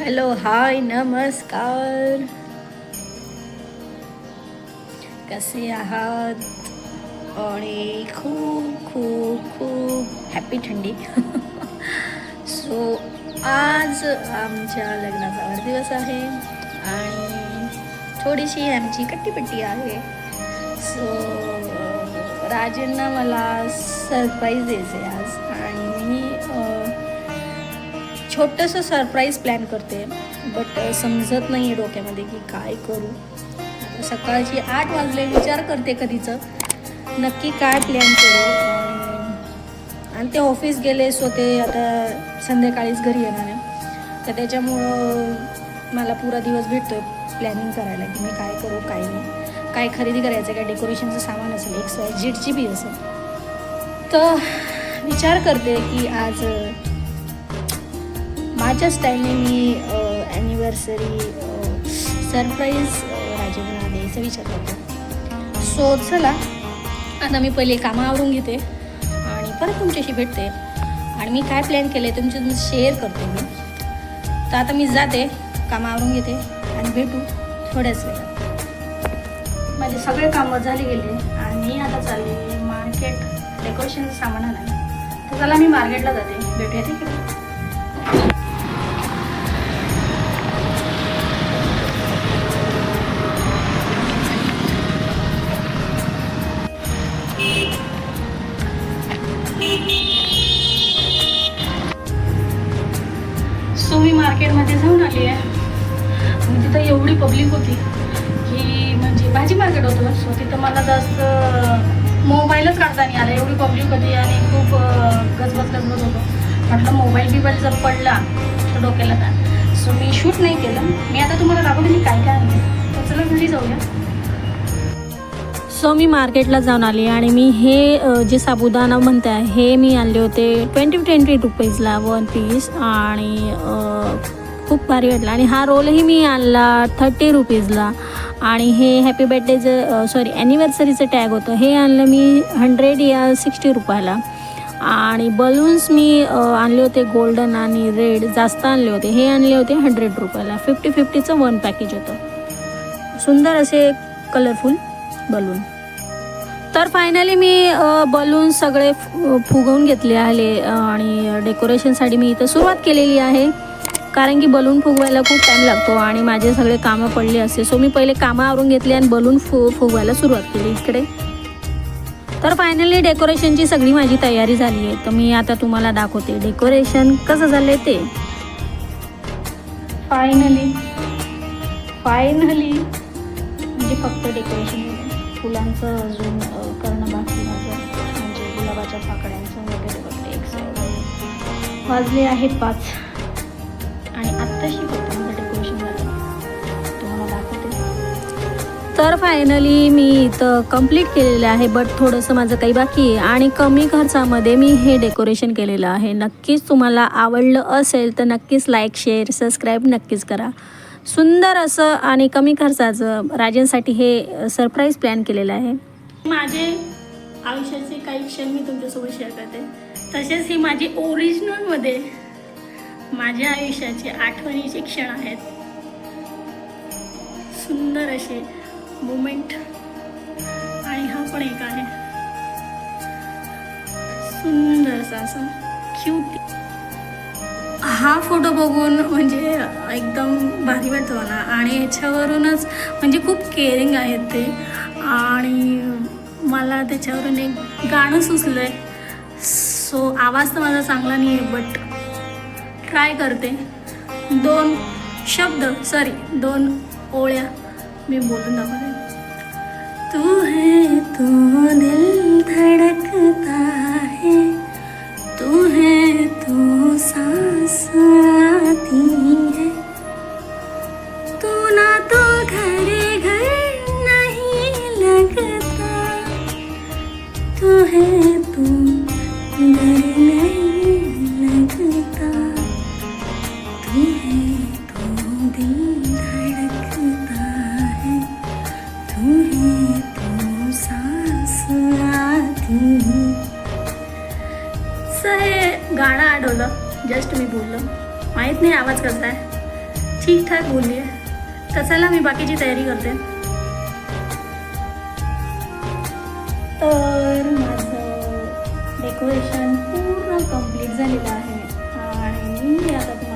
Hello hi नमस्कार. कसे आहात? आणि खूप खूप खूप हॅपी थंडी. सो आज आमच्या लग्नाचा वाढदिवस आहे आणि थोडीशी आमची कट्टीपट्टी आहे. सो राजेंना मला सरप्राईज द्यायचं आहे आज आणि मी छोटंसं सरप्राईज प्लॅन करते. बट समजत नाही आहे डोक्यामध्ये की काय करू. आता सकाळची आठ वाजले विचार करते कधीचं. नक्की काय प्लॅन करू. आणि ते ऑफिस गेले सो ते आता संध्याकाळीच घरी येणार आहे. तर त्याच्यामुळं मला पुरा दिवस भेटतो आहे प्लॅनिंग करायला की मी काय करू काय नाही. काय खरेदी करायचं काय डेकोरेशनचं सामान असेल एक वाय झेडची बी असेल. तर विचार करते की आज माझ्या स्टाईलने मी ॲनिव्हर्सरी सरप्राईज राजेंना द्यायचा विचार करतो. सो चला आता मी पहिले कामं आवरून घेते आणि परत तुमच्याशी भेटते. आणि मी काय प्लॅन केलं आहे तुमच्या शेअर करते मी. तर आता मी जाते कामं आवरून घेते आणि भेटू थोड्याच वेळात. माझे सगळे कामं झाले गेले आणि मी आता चालले मार्केट डेकोरेशनचं सामान आणायला तर चला मी मार्केटला जाते. भेटूया ठीक मी मार्केटमध्ये जाऊन आली आहे. तिथं एवढी पब्लिक होती की म्हणजे भाजी मार्केट होतं सो तिथं मला जास्त मोबाईलच काढता नाही आला. एवढी पब्लिक होती आणि खूप गजबत गजबज गजबज होतं. म्हटलं मोबाईल बिबाईल जर पडला तर डोक्याला काय सो मी शूट नाही केलं. मी आता तुम्हाला दाखवते मी काय काय आणलं तर चला घरी जाऊया. सो मी मार्केटला जाऊन आली आणि मी हे जे साबुदाणा म्हणते आहे हे मी आणले होते ट्वेंटी ट्वेंटी रुपीजला वन पीस आणि खूप भारी वाटलं. आणि हा रोलही मी आणला थर्टी रुपीजला आणि हे हॅपी बर्थडेचं सॉरी ॲनिव्हर्सरीचं टॅग होतं. हे आणलं मी हंड्रेड या सिक्स्टी रुपयाला. आणि बलून्स मी आणले होते गोल्डन आणि रेड जास्त आणले होते. हे आणले होते हंड्रेड रुपयाला. फिफ्टी फिफ्टीचं वन पॅकेज होतं. सुंदर असे कलरफुल बलून तर फायनली मी बलून सगळे फु- फुगवून घेतले आहे आणि डेकोरेशनसाठी मी इथं सुरुवात केलेली आहे. कारण की बलून फुगवायला खूप टाईम लागतो आणि माझे सगळे कामं पडले असते सो मी पहिले कामं आवरून घेतली आणि बलून फु फुगवायला सुरुवात केली इकडे. तर फायनली डेकोरेशनची सगळी माझी तयारी झाली आहे. तर मी आता तुम्हाला दाखवते डेकोरेशन कसं झालं ते. फायनली फायनली म्हणजे फक्त डेकोरेशन फुलांचं अजून करणं बाकी माझं म्हणजे गुलाबाच्या पाकड्यांचं वगैरे वगैरे एक वाजले आहे पाच. आणि आत्ताशी फक्त डेकोरेशन झालं. तुम्हाला दाखवते. तर फायनली मी इथं कंप्लीट केलेलं आहे बट थोडंसं माझं काही बाकी आहे. आणि कमी खर्चामध्ये मी हे डेकोरेशन केलेलं आहे. नक्कीच तुम्हाला आवडलं असेल तर नक्कीच लाईक शेअर सबस्क्राईब नक्कीच करा. सुंदर असं आणि कमी खर्चाचं राजेंसाठी हे सरप्राईज प्लॅन केलेलं आहे. माझे आयुष्याचे काही क्षण मी तुमच्यासोबत शेअर करते. तसेच ही माझी ओरिजिनलमध्ये माझ्या आयुष्याचे आठवणीचे क्षण आहेत. सुंदर असे मुमेंट आणि हा पण एक आहे. सुंदरसा असं क्यूट हा फोटो बघून म्हणजे एकदम भारी वाटतो मला आणि ह्याच्यावरूनच म्हणजे खूप केअरिंग आहेत ते. आणि मला त्याच्यावरून एक गाणं सुचलं आहे सो आवाज तर माझा चांगला नाही आहे बट ट्राय करते. दोन शब्द सॉरी दोन ओळ्या मी बोलून दाखवते. तू है तू असं हे जस्ट मी बोललो. माहीत नाही आवाज कसा आहे. ठीकठाक बोलली आहे. तर मी बाकीची तयारी करते. तर माझं डेकोरेशन पूर्ण कंप्लीट झालेलं आहे. आणि मी आता